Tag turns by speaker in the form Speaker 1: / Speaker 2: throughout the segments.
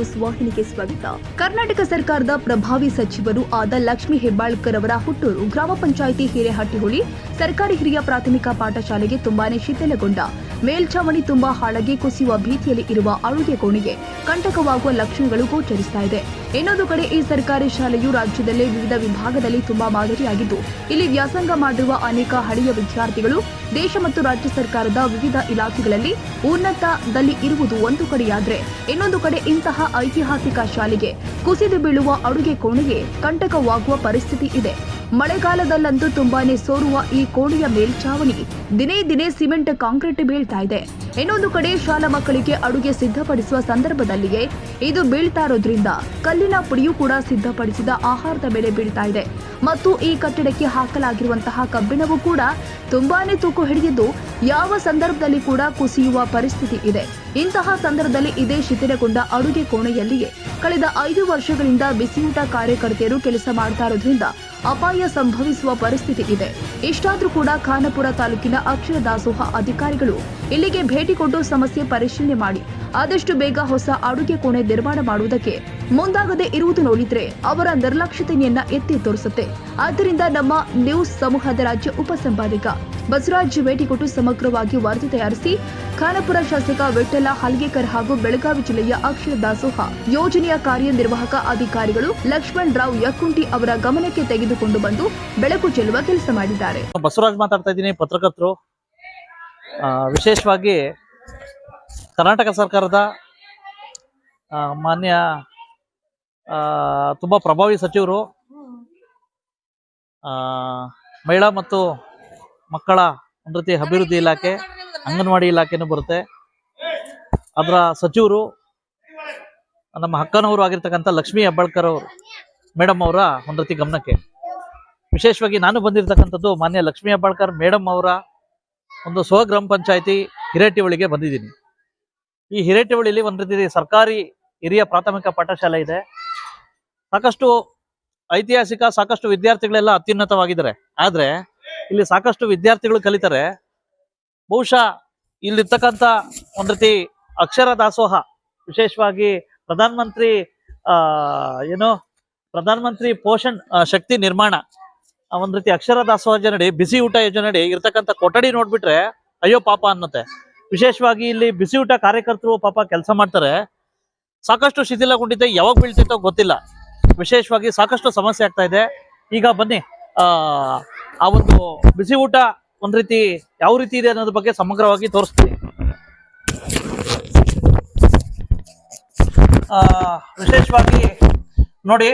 Speaker 1: News ವಾಹಿನಿಗೆ ಸ್ವಾಗತ. ಕರ್ನಾಟಕ ಸರ್ಕಾರದ ಪ್ರಭಾವಿ ಸಚಿವರು ಆದ ಲಕ್ಷ್ಮಿ ಹೆಬ್ಬಾಳ್ಕರ್ ಅವರ ಹುಟ್ಟೂರು ಗ್ರಾಮ ಪಂಚಾಯಿತಿ ಹಿರೇಹಟ್ಟಿಹುಳಿ ಸರ್ಕಾರಿ ಹಿರಿಯ ಪ್ರಾಥಮಿಕ ಪಾಠಶಾಲೆಗೆ ತುಂಬಾನೇ ಶಿಥಿಲಗೊಂಡ. ಮೇಲ್ಛಾವಣಿ ತುಂಬಾ ಹಾಳಾಗಿ ಕುಸಿಯುವ ಭೀತಿಯಲ್ಲಿ ಇರುವ ಅಡುಗೆ ಕೋಣೆಗೆ ಕಂಟಕವಾಗುವ ಲಕ್ಷಣಗಳು ಗೋಚರಿಸ್ತಾ ಇದೆ. ಇನ್ನೊಂದು ಕಡೆ ಈ ಸರ್ಕಾರಿ ಶಾಲೆಯು ರಾಜ್ಯದಲ್ಲೇ ವಿವಿಧ ವಿಭಾಗದಲ್ಲಿ ತುಂಬಾ ಮಾದರಿಯಾಗಿದ್ದು, ಇಲ್ಲಿ ವ್ಯಾಸಂಗ ಮಾಡಿರುವ ಅನೇಕ ಹಳೆಯ ವಿದ್ಯಾರ್ಥಿಗಳು ದೇಶ ಮತ್ತು ರಾಜ್ಯ ಸರ್ಕಾರದ ವಿವಿಧ ಇಲಾಖೆಗಳಲ್ಲಿ ಉನ್ನತದಲ್ಲಿ ಇರುವುದು ಒಂದು ಕಡೆಯಾದರೆ, ಇನ್ನೊಂದು ಕಡೆ ಇಂತಹ ಐತಿಹಾಸಿಕ ಶಾಲೆಗೆ ಕುಸಿದು ಬೀಳುವ ಅಡುಗೆ ಕೋಣೆಗೆ ಕಂಟಕವಾಗುವ ಪರಿಸ್ಥಿತಿ ಇದೆ. ಮಳೆಗಾಲದಲ್ಲಂತೂ ತುಂಬಾನೇ ಸೋರುವ ಈ ಕೋಣೆಯ ಮೇಲ್ಛಾವಣಿ. ದಿನೇ ದಿನೇ ಸಿಮೆಂಟ್ ಕಾಂಕ್ರೀಟ್ ಬೀಳ್ತಾ ಇದೆ. ಇನ್ನೊಂದು ಕಡೆ ಶಾಲಾ ಮಕ್ಕಳಿಗೆ ಅಡುಗೆ ಸಿದ್ಧಪಡಿಸುವ ಸಂದರ್ಭದಲ್ಲಿಯೇ ಇದು ಬೀಳ್ತಾ ಇರೋದ್ರಿಂದ ಕಲ್ಲಿನ ಪುಡಿಯೂ ಕೂಡ ಸಿದ್ಧಪಡಿಸಿದ ಆಹಾರದ ಮೇಲೆ ಬೀಳ್ತಾ ಇದೆ. ಮತ್ತು ಈ ಕಟ್ಟಡಕ್ಕೆ ಹಾಕಲಾಗಿರುವಂತಹ ಕಬ್ಬಿಣವೂ ಕೂಡ ತುಂಬಾನೇ ತೂಕು ಹಿಡಿದಿದ್ದು ಯಾವ ಸಂದರ್ಭದಲ್ಲಿ ಕೂಡ ಕುಸಿಯುವ ಪರಿಸ್ಥಿತಿ ಇದೆ. ಇಂತಹ ಸಂದರ್ಭದಲ್ಲಿ ಇದೇ ಶಿಥಿಲಗೊಂಡ ಅಡುಗೆ ಕೋಣೆಯಲ್ಲಿಯೇ ಕಳೆದ ಐದು ವರ್ಷಗಳಿಂದ ಬಿಸಿಯೂಟ ಕಾರ್ಯಕರ್ತೆಯರು ಕೆಲಸ ಮಾಡ್ತಾ ಇರೋದ್ರಿಂದ ಅಪಾಯ ಸಂಭವಿಸುವ ಪರಿಸ್ಥಿತಿ ಇದೆ. ಇಷ್ಟಾದರೂ ಕೂಡ ಖಾನಾಪುರ ತಾಲೂಕಿನ ಅಕ್ಷರ ದಾಸೋಹ ಅಧಿಕಾರಿಗಳು ಇಲ್ಲಿಗೆ ಭೇಟಿ ಕೊಟ್ಟು ಸಮಸ್ಯೆ ಪರಿಶೀಲನೆ ಮಾಡಿ. ಆದಷ್ಟು ಬೇಗ ಹೊಸ ಅಡುಗೆ ಕೋಣೆ ನಿರ್ಮಾಣ ಮಾಡುವುದಕ್ಕೆ ಮುಂದಾಗದೆ ಇರುವುದು ನೋಡಿದ್ರೆ ಅವರ ನಿರ್ಲಕ್ಷ್ಯತೆಯನ್ನ ಎತ್ತಿ ತೋರಿಸುತ್ತೆ. ಆದ್ದರಿಂದ ನಮ್ಮ ನ್ಯೂಸ್ ಸಮೂಹದ ರಾಜ್ಯ ಉಪಸಂಪಾದಕ ಬಸವರಾಜ್ ಭೇಟಿ ಕೊಟ್ಟು ಸಮಗ್ರವಾಗಿ ವರದಿ ತಯಾರಿಸಿ ಖಾನಾಪುರ ಶಾಸಕ ವಿಠಲ ಹಲ್ಗೇಕರ್ ಹಾಗೂ ಬೆಳಗಾವಿ ಜಿಲ್ಲೆಯ ಅಕ್ಷರ ದಾಸೋಹ ಯೋಜನೆಯ ಕಾರ್ಯನಿರ್ವಾಹಕ ಅಧಿಕಾರಿಗಳು ಲಕ್ಷ್ಮಣ್ ರಾವ್ ಯಕ್ಕುಂಟಿ ಅವರ ಗಮನಕ್ಕೆ ತೆಗೆದುಕೊಂಡು ಬಂದು ಬೆಳಕು ಚೆಲ್ಲುವ ಕೆಲಸ ಮಾಡಿದ್ದಾರೆ.
Speaker 2: ಬಸವರಾಜ್ ಮಾತಾಡ್ತಾ ಇದ್ದೀನಿ, ಪತ್ರಕರ್ತರು. ವಿಶೇಷವಾಗಿ ಕರ್ನಾಟಕ ಸರ್ಕಾರದ ಮಾನ್ಯ ತುಂಬ ಪ್ರಭಾವಿ ಸಚಿವರು ಮಹಿಳಾ ಮತ್ತು ಮಕ್ಕಳ ಅಭಿವೃದ್ಧಿ ಅಭಿವೃದ್ಧಿ ಇಲಾಖೆ, ಅಂಗನವಾಡಿ ಇಲಾಖೆನೂ ಬರುತ್ತೆ. ಅದರ ಸಚಿವರು ನಮ್ಮ ಅಕ್ಕನವರು ಆಗಿರ್ತಕ್ಕಂಥ ಲಕ್ಷ್ಮೀ ಹೆಬ್ಬಾಳ್ಕರ್ ಅವರು, ಮೇಡಮ್ ಅವರ ಒಂದು ಗಮನಕ್ಕೆ. ವಿಶೇಷವಾಗಿ ನಾನು ಬಂದಿರತಕ್ಕಂಥದ್ದು ಮಾನ್ಯ ಲಕ್ಷ್ಮೀ ಹೆಬ್ಬಾಳ್ಕರ್, ಮೇಡಮ್ ಅವರ ಒಂದು ಸ್ವ ಗ್ರಾಮ ಪಂಚಾಯತಿ ಹಿರೇಟಿವಳಿಗೆ ಬಂದಿದ್ದೀನಿ. ಈ ಹಿರೇಟಿವಳಿಲಿ ಒಂದು ರೀತಿ ಸರ್ಕಾರಿ ಹಿರಿಯ ಪ್ರಾಥಮಿಕ ಪಾಠಶಾಲೆ ಇದೆ. ಸಾಕಷ್ಟು ಐತಿಹಾಸಿಕ, ಸಾಕಷ್ಟು ವಿದ್ಯಾರ್ಥಿಗಳೆಲ್ಲ ಅತ್ಯುನ್ನತವಾಗಿದ್ದಾರೆ. ಆದರೆ ಇಲ್ಲಿ ಸಾಕಷ್ಟು ವಿದ್ಯಾರ್ಥಿಗಳು ಕಲಿತಾರೆ ಬಹುಶಃ ಇಲ್ಲಿರ್ತಕ್ಕಂಥ ಒಂದು ರೀತಿ ಅಕ್ಷರ ದಾಸೋಹ, ವಿಶೇಷವಾಗಿ ಪ್ರಧಾನಮಂತ್ರಿ ಏನು, ಪ್ರಧಾನಮಂತ್ರಿ ಪೋಷಣ್ ಶಕ್ತಿ ನಿರ್ಮಾಣ ಒಂದ್ ರೀತಿ ಅಕ್ಷರ ದಾಸೋಹ ಯೋಜನೆ ಬಿಸಿ ಊಟ ಯೋಜನೆ ಇರ್ತಕ್ಕಂಥ ಕೊಠಡಿ ನೋಡ್ಬಿಟ್ರೆ ಅಯ್ಯೋ ಪಾಪ ಅನ್ನತ್ತೆ. ವಿಶೇಷವಾಗಿ ಇಲ್ಲಿ ಬಿಸಿ ಊಟ ಕಾರ್ಯಕರ್ತರು ಪಾಪ ಕೆಲಸ ಮಾಡ್ತಾರೆ. ಸಾಕಷ್ಟು ಶಿಥಿಲಗೊಂಡಿದೆ ಯಾವಾಗ ಬೀಳ್ತಿತ್ತೋ ಗೊತ್ತಿಲ್ಲ. ವಿಶೇಷವಾಗಿ ಸಾಕಷ್ಟು ಸಮಸ್ಯೆ ಆಗ್ತಾ ಇದೆ. ಈಗ ಬನ್ನಿ, ಆ ಒಂದು ಬಿಸಿ ಊಟ ಒಂದ್ ರೀತಿ ಯಾವ ರೀತಿ ಇದೆ ಅನ್ನೋದ್ರ ಬಗ್ಗೆ ಸಮಗ್ರವಾಗಿ ತೋರಿಸ್ತೀನಿ. ವಿಶೇಷವಾಗಿ ನೋಡಿ,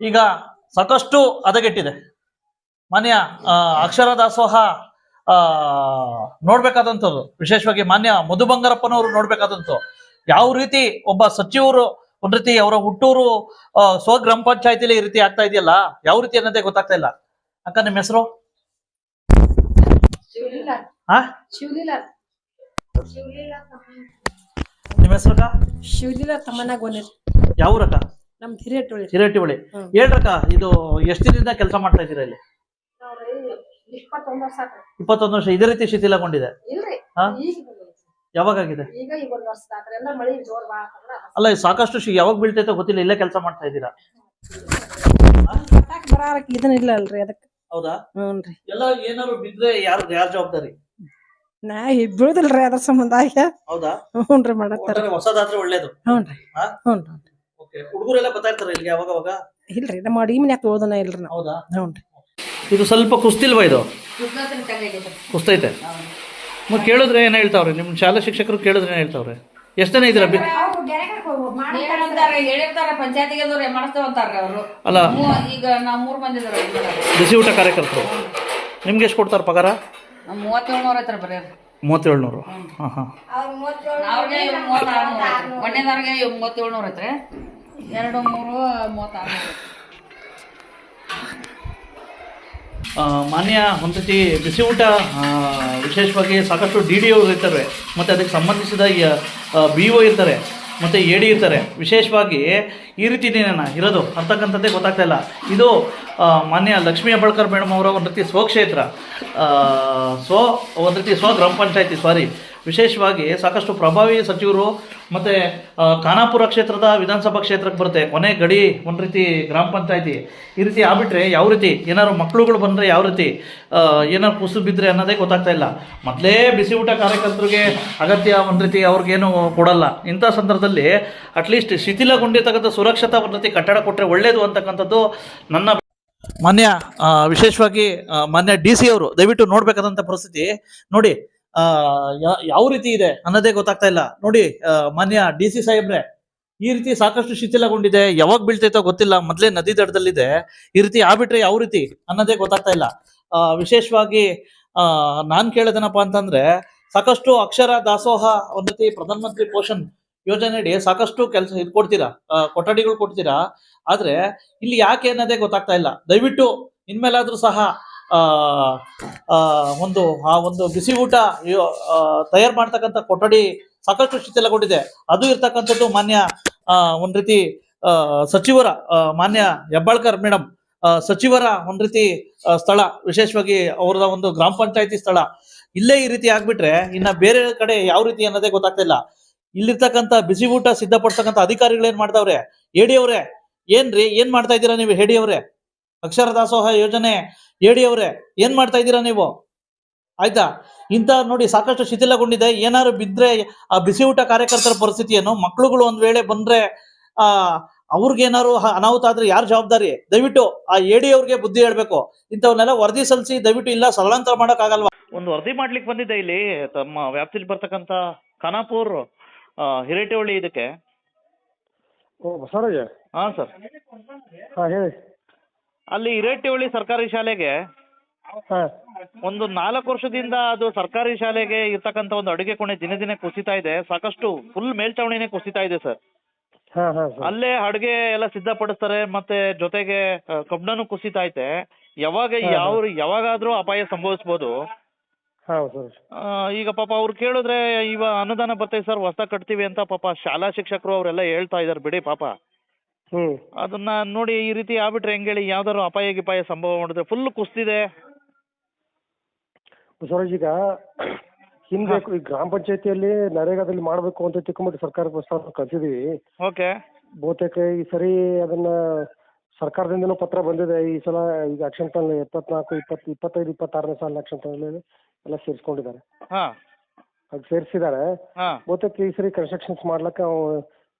Speaker 2: ಈಗ ಸಾಕಷ್ಟು ಹದಗೆಟ್ಟಿದೆ. ಮಾನ್ಯ ಅಕ್ಷರ ದಾಸೋಹ ಆ ನೋಡ್ಬೇಕಾದಂಥದ್ದು. ವಿಶೇಷವಾಗಿ ಮಾನ್ಯ ಮಧು ಬಂಗಾರಪ್ಪನವರು ನೋಡ್ಬೇಕಾದಂಥದ್ದು. ಯಾವ ರೀತಿ ಒಬ್ಬ ಸಚಿವರು ಒಂದ್ ರೀತಿ ಅವರ ಹುಟ್ಟೂರು ಸ್ವಗ್ರಾಮ ಸ್ವ ಗ್ರಾಮ ಪಂಚಾಯತಿಲಿ ಈ ರೀತಿ ಆಗ್ತಾ ಇದೆಯಲ್ಲ ಯಾವ ರೀತಿ ಅನ್ನೋದೇ ಗೊತ್ತಾಗ್ತಾ ಇಲ್ಲ. ಅಕ್ಕ ನಿಮ್ಮ ಹೆಸರು? ನಿಮ್ಮ
Speaker 3: ಹೆಸರು
Speaker 2: ಯಾವ ಊರಕ್ಕ?
Speaker 3: ನಮ್ದು
Speaker 2: ಹಿರೇಟಿವಳಿ
Speaker 3: ಹ್ಮ್.
Speaker 2: ಹೇಳ್ರಕ್ಕ ಇದು ಎಷ್ಟು ದಿನದಿಂದ ಕೆಲಸ ಮಾಡ್ತಾ ಇದ್ದೀರಾ ಇಲ್ಲಿ?
Speaker 3: ಇಪ್ಪತ್ತೊಂದು ವರ್ಷ ಆತ್ರಿ
Speaker 2: ಇಪ್ಪತ್ತೊಂದು ವರ್ಷ. ಇದೇ ರೀತಿ ಶಿಥಿಲಗೊಂಡಿದೆ
Speaker 3: ಇಲ್ರಿ.
Speaker 2: ಹಾ?
Speaker 3: ಈಗ
Speaker 2: ಯಾವಾಗಾಗಿದೆ?
Speaker 3: ಈಗ ಈಗ ಒಂದ್ ವರ್ಷ ಆತ್ರಿ ಎಲ್ಲ ಮಳಿ ಜೋರ್ ಬಾ
Speaker 2: ಅಲ್ಲ ಇದು ಸಾಕಷ್ಟು ಶಿ- ಯಾವಾಗ ಬೀಳ್ತೈತೆ ಗೊತ್ತಿಲ್ಲ. ಇಲ್ಲೇ ಕೆಲಸ ಮಾಡ್ತಾ ಇದ್ದೀರಾ?
Speaker 3: ಕಟ್ಟಾಕ್ ಬರಾರಕ್ ಇದನ್ ಇಲ್ಲ ಅಲ್ರಿ ಅದಕ್ಕ
Speaker 2: ಹೌದಾ?
Speaker 3: ಹ್ಞೂನ್ರಿ
Speaker 2: ಎಲ್ಲ ಏನಾದ್ರು ಬಿದ್ರೆ ಯಾರು ಯಾರ ಜವಾಬ್ದಾರಿ?
Speaker 3: ನಾ ಬೀಳುದಿಲ್ರಿ ಅದ್ರ ಸಂಬಂಧ.
Speaker 2: ಹೌದಾ?
Speaker 3: ಹ್ಞೂನ್ರಿ ಮಾಡತ್ತಾರ.
Speaker 2: ಒಟ್ಟಾರೆ ಹೊಸದಾದ್ರೆ ಒಳ್ಳೇದು.
Speaker 3: ಹ್ಞೂನ್ರಿ.
Speaker 2: ಹಾ?
Speaker 3: ಹ್ಞೂನ್ರಿ.
Speaker 2: ಹುಡುಗರೆಲ್ಲ ಬರ್ತಾ ಇರ್ತಾರೆ ಇಲ್ಲಿಗೆ ಯಾವಾಗ ಅವಾಗ?
Speaker 3: ಇಲ್ರಿ ನಮ್ಮ ಅಡಿಗೆ ಮನ್ಯಾಗ ತೊಳ್ದನ ಇಲ್ರಿ ನಾವು.
Speaker 2: ಹೌದಾ?
Speaker 3: ಹ್ಞೂನ್ರಿ
Speaker 2: ಇದು ಸ್ವಲ್ಪ ಕುಸ್ತಿಲ್ವ ಇದು? ಕುಸ್ತೈತೆ? ಮತ್ತೆ ಕೇಳಿದ್ರೆ ಏನ್ ಹೇಳ್ತಾವ್ರೆ? ನಿಮ್ ಶಾಲಾ ಶಿಕ್ಷಕರು ಕೇಳಿದ್ರೆ ಏನ್ ಹೇಳ್ತಾವ್ರೆ? ಎಷ್ಟು ಜನ ಇದ್ದೀರಾ? ಬಿ-
Speaker 4: ಹೇಳಿರ್ತಾರ ಪಂಚಾಯತಿಗೆ ಅವರು.
Speaker 2: ಅಲ್ಲ.
Speaker 4: ಈಗ ನಾವು ಮೂರು ಮಂದಿ ಇದಾರೆ
Speaker 2: ಬಿಸಿ ಊಟ ಕಾರ್ಯಕರ್ತರು. ನಿಮ್ಗೆ ಎಷ್ಟು ಕೊಡ್ತಾರ ಪಗಾರ?
Speaker 4: ಮೂವತ್ತೇಳ್ನೂರು ಮೂವತ್ತೇಳು ನೂರ ಐತ್ರ ಬರೀ.
Speaker 2: ಮೂವತ್ತೇಳು ನೂರು ಹಾಂ ಹಾಂ.
Speaker 4: ಅವ್ರಿಗೆ ಮೂವತ್ತೇಳು ನೂರ ಐತ್ರಿ. ಎರಡು, ಮೂರು, ಮೂವತ್ತಾರು.
Speaker 2: ಮಾನ್ಯ ಒಂದು ರೀತಿ ಬಿಸಿ ಊಟ ವಿಶೇಷವಾಗಿ ಸಾಕಷ್ಟು ಡಿ ಡಿ ಅವರು ಇರ್ತಾರೆ ಮತ್ತು ಅದಕ್ಕೆ ಸಂಬಂಧಿಸಿದ ಬಿ ಒ ಇರ್ತಾರೆ ಮತ್ತು ಎ ಡಿ ಇರ್ತಾರೆ ವಿಶೇಷವಾಗಿ ಈ ರೀತಿ ಇರೋದು ಅಂತಕ್ಕಂಥದ್ದೇ ಗೊತ್ತಾಗ್ತಾ ಇಲ್ಲ. ಇದು ಮಾನ್ಯ ಲಕ್ಷ್ಮೀ ಹೆಬ್ಬಾಳ್ಕರ್ ಮೇಡಮ್ ಅವರ ಒಂದು ರೀತಿ ಸ್ವಕ್ಷೇತ್ರ ಸ್ವ ಒಂದು ರೀತಿ ಸ್ವ ಗ್ರಾಮ ಪಂಚಾಯತಿ ಸಾರಿ ವಿಶೇಷವಾಗಿ ಸಾಕಷ್ಟು ಪ್ರಭಾವಿ ಸಚಿವರು ಮತ್ತು ಖಾನಾಪುರ ಕ್ಷೇತ್ರದ ವಿಧಾನಸಭಾ ಕ್ಷೇತ್ರಕ್ಕೆ ಬರುತ್ತೆ. ಕೊನೆ ಗಡಿ ಒಂದು ರೀತಿ ಗ್ರಾಮ ಪಂಚಾಯತಿ. ಈ ರೀತಿ ಆಗ್ಬಿಟ್ರೆ ಯಾವ ರೀತಿ? ಏನಾದ್ರು ಮಕ್ಳುಗಳು ಬಂದರೆ ಯಾವ ರೀತಿ? ಏನಾರು ಬಿದ್ರೆ ಬಿದ್ದರೆ ಅನ್ನೋದೇ ಗೊತ್ತಾಗ್ತಾ ಇಲ್ಲ. ಮೊದಲೇ ಬಿಸಿ ಊಟ ಕಾರ್ಯಕರ್ತರಿಗೆ ಅಗತ್ಯ ಒಂದು ರೀತಿ ಅವ್ರಿಗೇನು ಕೊಡಲ್ಲ. ಇಂಥ ಸಂದರ್ಭದಲ್ಲಿ ಅಟ್ಲೀಸ್ಟ್ ಶಿಥಿಲಗೊಂಡಿರ್ತಕ್ಕಂಥ ಸುರಕ್ಷತಾ ಒಂದು ರೀತಿ ಕಟ್ಟಡ ಕೊಟ್ಟರೆ ಒಳ್ಳೆಯದು ಅಂತಕ್ಕಂಥದ್ದು ನನ್ನ ಮಾನ್ಯ ವಿಶೇಷವಾಗಿ ಮಾನ್ಯ ಡಿ ಸಿ ಅವರು ದಯವಿಟ್ಟು ನೋಡ್ಬೇಕಾದಂತ ಪರಿಸ್ಥಿತಿ. ನೋಡಿ ಯಾವ ರೀತಿ ಇದೆ ಅನ್ನೋದೇ ಗೊತ್ತಾಗ್ತಾ ಇಲ್ಲ. ನೋಡಿ ಮಾನ್ಯ ಡಿ ಸಿ ಸಾಹೇಬ್ರೆ ಈ ರೀತಿ ಸಾಕಷ್ಟು ಶಿಥಿಲಗೊಂಡಿದೆ ಯಾವಾಗ ಬೀಳ್ತೈತೋ ಗೊತ್ತಿಲ್ಲ ಮೊದಲೇ ನದಿ ದಡದಲ್ಲಿದೆ ಈ ರೀತಿ ಆಗ್ಬಿಟ್ರೆ ಯಾವ ರೀತಿ ಅನ್ನೋದೇ ಗೊತ್ತಾಗ್ತಾ ಇಲ್ಲ. ಆ, ವಿಶೇಷವಾಗಿ ಆ, ನಾನ್ ಕೇಳೋದೇನಪ್ಪ ಅಂತಂದ್ರೆ ಸಾಕಷ್ಟು ಅಕ್ಷರ ದಾಸೋಹ ಒಂದ್ ರೀತಿ ಪ್ರಧಾನ ಮಂತ್ರಿ ಪೋಷಣ್ ಯೋಜನೆಯಡಿ ಸಾಕಷ್ಟು ಕೆಲಸ ಇದು ಕೊಡ್ತೀರಾ ಕೊಠಡಿಗಳು ಕೊಡ್ತೀರಾ ಆದ್ರೆ ಇಲ್ಲಿ ಯಾಕೆ ಅನ್ನೋದೇ ಗೊತ್ತಾಗ್ತಾ ಇಲ್ಲ. ದಯವಿಟ್ಟು ಇನ್ಮೇಲಾದ್ರೂ ಸಹ ಒಂದು, ಆ ಒಂದು ಬಿಸಿ ಊಟ ತಯಾರು ಮಾಡ್ತಕ್ಕಂಥ ಕೊಠಡಿ ಸಾಕಷ್ಟು ಶಿಥಿಲಗೊಂಡಿದೆ ಅದು ಇರ್ತಕ್ಕಂಥದ್ದು ಮಾನ್ಯ ಒಂದು ರೀತಿ ಸಚಿವರ ಮಾನ್ಯ ಹೆಬ್ಬಾಳ್ಕರ್ ಮೇಡಮ್ ಸಚಿವರ ಒಂದ್ ರೀತಿ ಸ್ಥಳ, ವಿಶೇಷವಾಗಿ ಅವ್ರದ ಒಂದು ಗ್ರಾಮ ಪಂಚಾಯತಿ ಸ್ಥಳ. ಇಲ್ಲೇ ಈ ರೀತಿ ಆಗ್ಬಿಟ್ರೆ ಇನ್ನ ಬೇರೆ ಕಡೆ ಯಾವ ರೀತಿ ಅನ್ನೋದೇ ಗೊತ್ತಾಗ್ತಿಲ್ಲ ಇಲ್ಲಿರ್ತಕ್ಕಂಥ ಬಿಸಿ ಊಟ ಸಿದ್ಧಪಡಿಸ್ತಕ್ಕಂಥ ಅಧಿಕಾರಿಗಳು ಏನ್ ಮಾಡ್ತಾವ್ರೆ ಅವರೇ ಅವ್ರೆ, ಏನ್ರಿ, ಏನ್ ಮಾಡ್ತಾ ಇದ್ದೀರಾ ನೀವು ಹೇಡಿ ಅವ್ರೆ? ಅಕ್ಷರ ದಾಸೋಹ ಯೋಜನೆ ಎಡಿ ಅವ್ರೆ ಏನ್ ಮಾಡ್ತಾ ಇದ್ದೀರಾ ನೀವು? ಆಯ್ತಾ? ಇಂತ ನೋಡಿ ಸಾಕಷ್ಟು ಶಿಥಿಲಗೊಂಡಿದೆ. ಏನಾದ್ರು ಬಿದ್ರೆ ಆ ಬಿಸಿ ಊಟ ಕಾರ್ಯಕರ್ತರ ಪರಿಸ್ಥಿತಿಯನ್ನು ಏನು ಮಕ್ಳುಗಳು ಒಂದ್ ವೇಳೆ ಬಂದ್ರೆ ಆ ಅವ್ರಿಗೇನಾದ್ರು ಏನಾದ್ರು ಅನಾಹುತ ಆದ್ರೆ ಯಾರು ಜವಾಬ್ದಾರಿ? ದಯವಿಟ್ಟು ಆ ಎಡಿ ಅವ್ರಿಗೆ ಬುದ್ಧಿ ಹೇಳ್ಬೇಕು. ಇಂಥವನ್ನೆಲ್ಲ ವರದಿ ಸಲ್ಲಿಸಿ ದಯವಿಟ್ಟು ಇಲ್ಲ ಸ್ಥಳಾಂತರ ಮಾಡಕ್ ಆಗಲ್ವಾ ಒಂದು ವರದಿ ಮಾಡ್ಲಿಕ್ಕೆ ಬಂದಿದ್ದೆ ಇಲ್ಲಿ ತಮ್ಮ ವ್ಯಾಪ್ತಿಲಿ ಬರ್ತಕ್ಕಂತ ಖಾನಾಪುರ್ ಹಿರೇಟೆಹಳ್ಳಿ ಇದಕ್ಕೆ.
Speaker 5: ಓ
Speaker 2: ಹಾ ಸರ್.
Speaker 5: ಹಾಂ ಹೇಳಿ.
Speaker 2: ಅಲ್ಲಿ ಹಿರೇಟೆಹಳ್ಳಿ ಸರ್ಕಾರಿ ಶಾಲೆಗೆ ಒಂದು ನಾಲ್ಕು ವರ್ಷದಿಂದ ಅದು ಸರ್ಕಾರಿ ಶಾಲೆಗೆ ಇರ್ತಕ್ಕಂಥ ಒಂದು ಅಡುಗೆ ಕೋಣೆ ದಿನ ದಿನೇ ಕುಸಿತಾ ಇದೆ. ಸಾಕಷ್ಟು ಫುಲ್ ಮೇಲ್ಚಾವಣಿನೇ ಕುಸಿತಾ ಇದೆ ಸರ್.
Speaker 5: ಹಾಂ ಹಾಂ ಸರ್
Speaker 2: ಅಲ್ಲೇ ಅಡುಗೆ ಎಲ್ಲ ಸಿದ್ಧಪಡಿಸ್ತಾರೆ ಮತ್ತೆ ಜೊತೆಗೆ ಕಬ್ಬಣನೂ ಕುಸಿತಾ ಐತೆ. ಯಾವಾಗ. ಯಾವ ಯಾವಾಗಾದ್ರೂ ಅಪಾಯ ಸಂಭವಿಸ್ಬೋದು.
Speaker 5: ಹೌದು ಸರ್
Speaker 2: ಆ, ಈಗ ಪಾಪ ಅವ್ರು ಕೇಳಿದ್ರೆ ಇವ ಅನುದಾನ ಬರ್ತೈತೆ ಸರ್ ಹೊಸ ಕಟ್ತೀವಿ ಅಂತ ಪಾಪ ಶಾಲಾ ಶಿಕ್ಷಕರು ಅವರೆಲ್ಲ ಹೇಳ್ತಾ ಇದಾರೆ ಬಿಡಿ ಪಾಪ.
Speaker 5: ಹ್ಞೂ
Speaker 2: ಅದನ್ನ ನೋಡಿ ಈ ರೀತಿ ಆಗ್ಬಿಟ್ರೆ ಹೆಂಗ್ ಹೇಳಿ ಯಾವ್ದಾದ್ರು ಅಪಾಯ ಗಿಪಾಯ ಸಂಭವ ಮಾಡಿದ್ರೆ ಫುಲ್ ಕುಸ್ತಿದೆ.
Speaker 5: ಬಸವರಾಜ್ ಈಗ ಹಿಂದೆ ಈ ಗ್ರಾಮ ಪಂಚಾಯತಿಯಲ್ಲಿ ನರೇಗಾದಲ್ಲಿ ಮಾಡಬೇಕು ಅಂತ ತಿಳ್ಕೊಂಬಿಟ್ಟು ಸರ್ಕಾರ ಪ್ರಸ್ತಾವ ಕಳ್ಸಿದೀವಿ
Speaker 2: ಓಕೆ.
Speaker 5: ಬಹುತೇಕ ಈ ಸರಿ ಅದನ್ನ ಸರ್ಕಾರದಿಂದನೂ ಪತ್ರ ಬಂದಿದೆ. ಈ ಸಲ ಈಗ ಆಕ್ಷನ್ ಪ್ಲಾನ್ ಇಪ್ಪತ್ನಾಲ್ಕು ಇಪ್ಪತ್ತು ಇಪ್ಪತ್ತೈದು ಇಪ್ಪತ್ತಾರನೇ ಸಾಲ ಆಕ್ಷನ್ ಪ್ಲಾನ್ ಎಲ್ಲ ಸೇರಿಸ್ಕೊಂಡಿದ್ದಾರೆ.
Speaker 2: ಹಾ.
Speaker 5: ಅದು ಸೇರಿಸಿದ್ದಾರೆ. ಬಹುತೇಕ ಈ ಸರಿ ಕನ್ಸ್ಟ್ರಕ್ಷನ್ಸ್ ಮಾಡ್ಲಿಕ್ಕೆ ಅವ್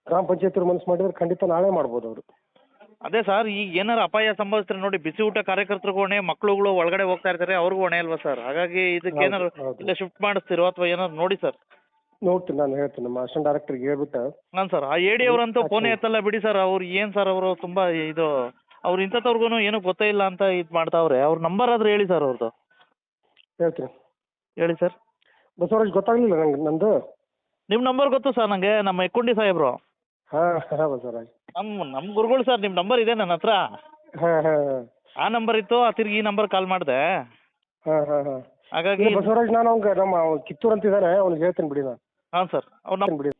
Speaker 5: ಗ್ರಾಮ ಪಂಚಾಯತ್ ಮನಸ್ಸು ಮಾಡಿದ್ರೆ ಖಂಡಿತ ನಾಳೆ ಮಾಡ್ಬೋದು ಅವರು.
Speaker 2: ಅದೇ ಸರ್ ಈಗ ಏನಾರ ಅಪಾಯ ಸಂಭವಿಸಿದ್ರೆ ನೋಡಿ ಬಿಸಿ ಊಟ ಕಾರ್ಯಕರ್ತರಿಗೂ ಹೊಣೆ ಮಕ್ಕಳುಗಳು ಒಳಗಡೆ ಹೋಗ್ತಾ ಇರ್ತಾರೆ ಅವ್ರಿಗೂ ಹೊಣೆ ಅಲ್ವಾ ಸರ್? ಹಾಗಾಗಿ ಇದಕ್ಕೆ
Speaker 5: ಹೌದು,
Speaker 2: ಏನಾರು
Speaker 5: ಹೌದು.
Speaker 2: ಇಲ್ಲ ಶಿಫ್ಟ್ ಮಾಡಿಸ್ತಿರೋ ಅಥವಾ ಏನಾರು ನೋಡಿ ಸರ್?
Speaker 5: ನೋಡ್ತೀನಿ ನಾನು ಹೇಳ್ತೀನಿ ನಮ್ಮ ಅಸಿಸ್ಟೆಂಟ್ ಡೈರೆಕ್ಟರ್ಗೆ ಹೇಳ್ಬಿಟ್ಟು.
Speaker 2: ನಾನು ಸರ್ ಆ ಎಡಿ ಅವರಂತೂ ಫೋನೇ ಎತ್ತಲ್ಲ ಬಿಡಿ ಸರ್ ಅವ್ರು ಏನು ಸರ್ ಅವರು ತುಂಬಾ ಇದು ಅವ್ರು ಇಂಥವ್ರಿಗೂ ಏನೂ ಗೊತ್ತೇ ಇಲ್ಲ ಅಂತ ಇದು ಮಾಡ್ತಾವ್ರೆ. ಅವ್ರ ನಂಬರ್ ಆದ್ರೆ ಹೇಳಿ ಸರ್ ಅವ್ರದ್ದು
Speaker 5: ಹೇಳ್ತೀನಿ.
Speaker 2: ಹೇಳಿ ಸರ್.
Speaker 5: ಬಸವರಾಜ್ ಗೊತ್ತಾಗ್ಲಿಲ್ಲ ನಂಗೆ ನಂದು?
Speaker 2: ನಿಮ್ಮ ನಂಬರ್ ಗೊತ್ತು ಸರ್ ನನಗೆ ನಮ್ಮ ಎಕ್ಕುಂಡಿ ಸಾಹೇಬ್ರು.
Speaker 5: ಹಾಂ ನಮ್ ಬಸವರಾಜ್.
Speaker 2: ನಮ್ಮ ನಮ್ಮ ಗುರುಗಳು ಸರ್ ನಿಮ್ಮ ನಂಬರ್ ಇದೆ ನನ್ನ ಹತ್ರ.
Speaker 5: ಹಾಂ ಹಾಂ ಹಾಂ.
Speaker 2: ಆ ನಂಬರ್ ಇತ್ತು ಆ ತಿರ್ಗಿ ಈ ನಂಬರ್ ಕಾಲ್ ಮಾಡಿದೆ.
Speaker 5: ಹಾಂ ಹಾಂ ಹಾಂ.
Speaker 2: ಹಾಗಾಗಿ
Speaker 5: ಇಲ್ಲ ಬಸವರಾಜ್ ನಾನು ಅವ್ಗೆ ನಮ್ಮ ಅವ್ನ್ ಕಿತ್ತೂರು ಅಂತ ಇದ್ದಾನೆ ಅವ್ನಿಗೆ ಹೇಳ್ತೀನಿ ಬಿಡಿ ನಾನು.
Speaker 2: ಹಾಂ ಸರ್ ಅವ್ನ
Speaker 5: ಹೇಳ್ತೀನಿ ಬಿಡಿ.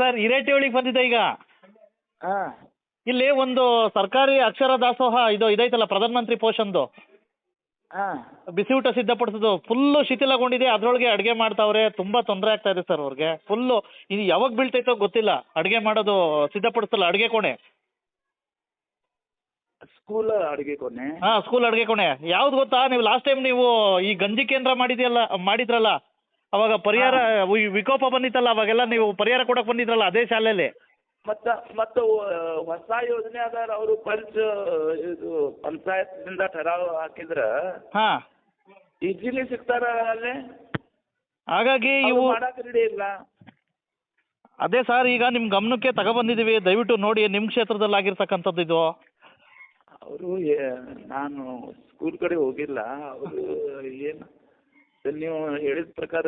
Speaker 2: ಸರ್ ಹಿರೇಟಿಹಳ್ಳಿಗೆ ಬಂದಿದ್ದೆ ಈಗ.
Speaker 6: ಹಾಂ.
Speaker 2: ಇಲ್ಲಿ ಒಂದು ಸರ್ಕಾರಿ ಅಕ್ಷರ ದಾಸೋಹ ಇದು ಇದೈತಲ್ಲ ಪ್ರಧಾನ ಮಂತ್ರಿ ಪೋಷನ್ದು.
Speaker 6: ಹಾಂ.
Speaker 2: ಬಿಸಿ ಊಟ ಸಿದ್ಧಪಡಿಸೋದು ಫುಲ್ಲು ಶಿಥಿಲಗೊಂಡಿದೆ. ಅದ್ರೊಳಗೆ ಅಡುಗೆ ಮಾಡ್ತಾವ್ರೆ ತುಂಬಾ ತೊಂದರೆ ಆಗ್ತಾ ಇದೆ ಸರ್ ಅವ್ರಿಗೆ. ಫುಲ್ ಇದು ಯಾವಾಗ ಬೀಳ್ತೈತೋ ಗೊತ್ತಿಲ್ಲ. ಅಡುಗೆ ಮಾಡೋದು ಸಿದ್ಧಪಡಿಸಲ್ಲ ಅಡುಗೆ ಕೋಣೆ
Speaker 6: ಸ್ಕೂಲ್ ಅಡುಗೆ ಕೋಣೆ
Speaker 2: ಹಾ ಸ್ಕೂಲ್ ಅಡುಗೆ ಕೋಣೆ ಯಾವ್ದು ಗೊತ್ತಾ? ನೀವು ಲಾಸ್ಟ್ ಟೈಮ್ ನೀವು ಈ ಗಂಜಿ ಕೇಂದ್ರ ಮಾಡಿದ್ಯಲ್ಲ ಮಾಡಿದ್ರಲ್ಲ? ಅವಾಗ ಪರಿಹಾರ ವಿ- ವಿಕೋಪ ಬಂದಿತ್ತಲ್ಲ ಅವಾಗೆಲ್ಲ ನೀವು ಪರಿಹಾರ ಕೊಡಕ್ ಬಂದಿದ್ರಲ್ಲ ಅದೇ ಶಾಲೆಯಲ್ಲಿ.
Speaker 6: ಮತ್ತು ಮತ್ತು ಹೊಸ ಯೋಜನೆ ಅದಾರ ಅವರು ಪಂಚ ಇದು ಪಂಚಾಯತ್ನಿಂದ ಠರಾವ್ ಹಾಕಿದ್ರೆ
Speaker 2: ಹಾ.
Speaker 6: ಈಜಿಲಿ ಸಿಗ್ತಾರ ಅಲ್ಲಿ?
Speaker 2: ಹಾಗಾಗಿ ಇವು
Speaker 6: ರೆಡಿ ಇಲ್ಲ.
Speaker 2: ಅದೇ ಸರ್ ಈಗ ನಿಮ್ ಗಮನಕ್ಕೆ ತಗೊಬಂದಿದೀವಿ. ದಯವಿಟ್ಟು ನೋಡಿ ನಿಮ್ ಕ್ಷೇತ್ರದಲ್ಲಿ ಆಗಿರ್ತಕ್ಕಂಥದ್ದು ಇದು.
Speaker 6: ಅವರು ನಾನು ಸ್ಕೂಲ್ ಕಡೆ ಹೋಗಿಲ್ಲ. ಅವರು ಏನು ನೀವು ಹೇಳಿದ ಪ್ರಕಾರ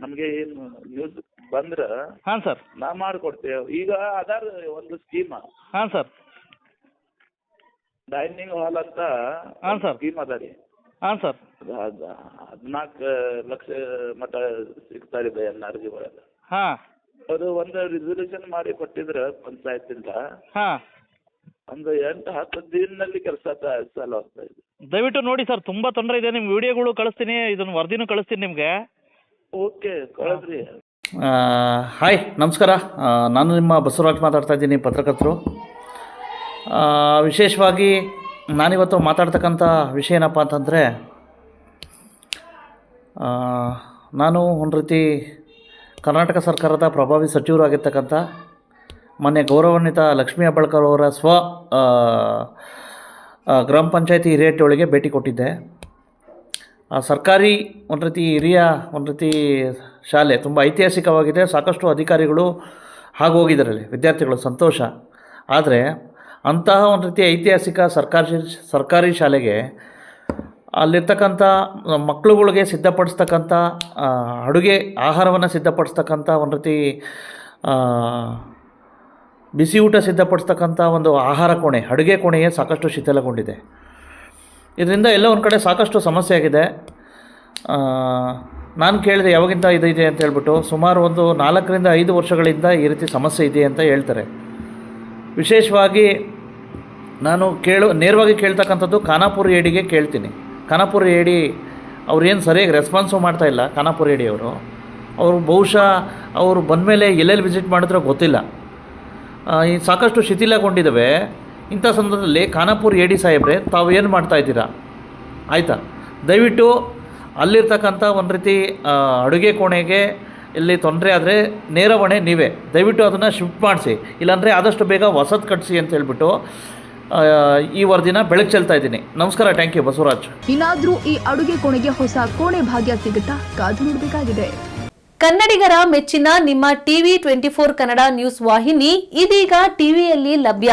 Speaker 6: ನಮಗೆ ಏನು ನ್ಯೂಸ್ ಬಂದ್ರ
Speaker 2: ಹಾಂ ಸರ್.
Speaker 6: ನಾ ಮಾಡ್ಕೊಡ್ತೇವೆ. ಈಗ ಅದಾರ ಒಂದು ಸ್ಕೀಮ್
Speaker 2: ಹಾಂ ಸರ್.
Speaker 6: ಡೈನಿಂಗ್ ಹಾಲ್ ಅಂತ
Speaker 2: ಹಾಂ ಸರ್.
Speaker 6: ಸ್ಕೀಮ್ ಅದ ರೀ.
Speaker 2: ಹಾಂ ಸರ್.
Speaker 6: ಹದಿನಾಲ್ಕು ಲಕ್ಷ ಮಟ್ಟ ಸಿಗ್ತಾ ಇದೆ ಎಲ್ಲರಿಗೂ ಒಳಗೆ.
Speaker 2: ಹಾಂ.
Speaker 6: ಅದು ಒಂದು ರಿಸರ್ವೇಷನ್ ಮಾಡಿ ಕೊಟ್ಟಿದ್ರೆ ಪಂಚಾಯತಿಂದ.
Speaker 2: ಹಾಂ.
Speaker 6: ಒಂದು ಎಂಟು ಹತ್ತು ದಿನದಲ್ಲಿ ಕೆಲಸ ಚಾಲು ಆಗ್ತಾ ಇದೆ.
Speaker 2: ದಯವಿಟ್ಟು ನೋಡಿ ಸರ್ ತುಂಬಾ ತೊಂದರೆ ಇದೆ. ನಿಮ್ಮ ವಿಡಿಯೋಗಳು ಕಳಿಸ್ತೀನಿ ಇದನ್ನು ವರದಿನೂ ಕಳಿಸ್ತೀನಿ ನಿಮಗೆ.
Speaker 6: ಓಕೆ
Speaker 2: ಹಾಯ್, ನಮಸ್ಕಾರ. ನಾನು ನಿಮ್ಮ ಬಸವರಾಜ್ ಮಾತಾಡ್ತಾ ಇದ್ದೀನಿ, ಪತ್ರಕರ್ತರು. ವಿಶೇಷವಾಗಿ ನಾನಿವತ್ತು ಮಾತಾಡ್ತಕ್ಕಂಥ ವಿಷಯ ಏನಪ್ಪ ಅಂತಂದರೆ ನಾನು ಒಂದು ರೀತಿ ಕರ್ನಾಟಕ ಸರ್ಕಾರದ ಪ್ರಭಾವಿ ಸಚಿವರಾಗಿರ್ತಕ್ಕಂಥ ಮೊನ್ನೆ ಗೌರವಾನ್ವಿತ ಲಕ್ಷ್ಮೀ ಹೆಬ್ಬಾಳ್ಕರ್ ಅವರ ಸ್ವ ಗ್ರಾಮ ಪಂಚಾಯತಿ ಹಿರಿಯಟ್ಟಿಯೊಳಗೆ ಭೇಟಿ ಕೊಟ್ಟಿದ್ದೆ. ಸರ್ಕಾರಿ ಒಂದು ರೀತಿ ಹಿರಿಯ ಒಂದು ರೀತಿ ಶಾಲೆ ತುಂಬ ಐತಿಹಾಸಿಕವಾಗಿದೆ. ಸಾಕಷ್ಟು ಅಧಿಕಾರಿಗಳು ಆಗೋಗಿದ್ದಾರಲ್ಲಿ ವಿದ್ಯಾರ್ಥಿಗಳು ಸಂತೋಷ. ಆದರೆ ಅಂತಹ ಒಂದು ರೀತಿ ಐತಿಹಾಸಿಕ ಸರ್ಕಾರಿ ಸರ್ಕಾರಿ ಶಾಲೆಗೆ ಅಲ್ಲಿರ್ತಕ್ಕಂಥ ಮಕ್ಕಳುಗಳಿಗೆ ಸಿದ್ಧಪಡಿಸ್ತಕ್ಕಂಥ ಅಡುಗೆ ಆಹಾರವನ್ನು ಸಿದ್ಧಪಡಿಸ್ತಕ್ಕಂಥ ಒಂದು ರೀತಿ ಬಿಸಿ ಊಟ ಸಿದ್ಧಪಡಿಸ್ತಕ್ಕಂಥ ಒಂದು ಆಹಾರ ಕೋಣೆ, ಅಡುಗೆ ಕೋಣೆಯೇ ಸಾಕಷ್ಟು ಶಿಥಿಲಗೊಂಡಿದೆ. ಇದರಿಂದ ಎಲ್ಲ ಒಂದು ಕಡೆ ಸಾಕಷ್ಟು ಸಮಸ್ಯೆ ಆಗಿದೆ. ನಾನು ಕೇಳಿದೆ ಯಾವಾಗಿಂದ ಇದು ಇದೆ ಅಂತ ಹೇಳ್ಬಿಟ್ಟು ಸುಮಾರು ಒಂದು ನಾಲ್ಕರಿಂದ ಐದು ವರ್ಷಗಳಿಂದ ಈ ರೀತಿ ಸಮಸ್ಯೆ ಇದೆ ಅಂತ ಹೇಳ್ತಾರೆ. ವಿಶೇಷವಾಗಿ ನಾನು ಕೇಳು, ನೇರವಾಗಿ ಕೇಳ್ತಕ್ಕಂಥದ್ದು ಖಾನಾಪುರ ಏಡಿಗೆ ಕೇಳ್ತೀನಿ. ಖಾನಾಪುರ ಏಡಿ ಅವ್ರೇನು ಸರಿಯಾಗಿ ರೆಸ್ಪಾನ್ಸು ಮಾಡ್ತಾ ಇಲ್ಲ, ಖಾನಾಪುರ ಏಡಿ ಅವರು. ಅವರು ಬಹುಶಃ ಅವರು ಬಂದಮೇಲೆ ಎಲ್ಲೆಲ್ಲಿ ವಿಸಿಟ್ ಮಾಡಿದ್ರೆ ಗೊತ್ತಿಲ್ಲ. ಈ ಸಾಕಷ್ಟು ಶಿಥಿಲಗೊಂಡಿದ್ದಾವೆ ಇಂಥ ಸಂದರ್ಭದಲ್ಲಿ ಖಾನಾಪುರ್ ಎ ಡಿ ಸಾಹೇಬ್ರೆ ತಾವು ಏನು ಮಾಡ್ತಾ ಇದ್ದೀರಾ? ಆಯಿತಾ? ದಯವಿಟ್ಟು ಅಲ್ಲಿರ್ತಕ್ಕಂಥ ಒಂದು ರೀತಿ ಅಡುಗೆ ಕೋಣೆಗೆ ಇಲ್ಲಿ ತೊಂದರೆ ಆದರೆ ನೇರವಣೆ ಹೊಣೆ ನೀವೇ. ದಯವಿಟ್ಟು ಅದನ್ನು ಶಿಫ್ಟ್ ಮಾಡಿಸಿ. ಇಲ್ಲಾಂದರೆ ಆದಷ್ಟು ಬೇಗ ಹೊಸದು ಕಟ್ಟಿಸಿ ಅಂತ ಹೇಳ್ಬಿಟ್ಟು ಈ ವರದಿನ ಬೆಳಕು ಚೆಲ್ತಾ ಇದ್ದೀನಿ. ನಮಸ್ಕಾರ ಥ್ಯಾಂಕ್ ಯು ಬಸವರಾಜ್.
Speaker 1: ಇನ್ನಾದರೂ ಈ ಅಡುಗೆ ಕೋಣೆಗೆ ಹೊಸ ಕೋಣೆ ಭಾಗ್ಯ ಸಿಗುತ್ತಾ? ಕಾದು ನೋಡಬೇಕಾಗಿದೆ.
Speaker 7: ಕನ್ನಡಿಗರ ಮೆಚ್ಚಿನ ನಿಮ್ಮ TV twenty four Kannada news ವಾಹಿನಿ ಇದೀಗ ಟಿವಿಯಲ್ಲಿ ಲಭ್ಯ.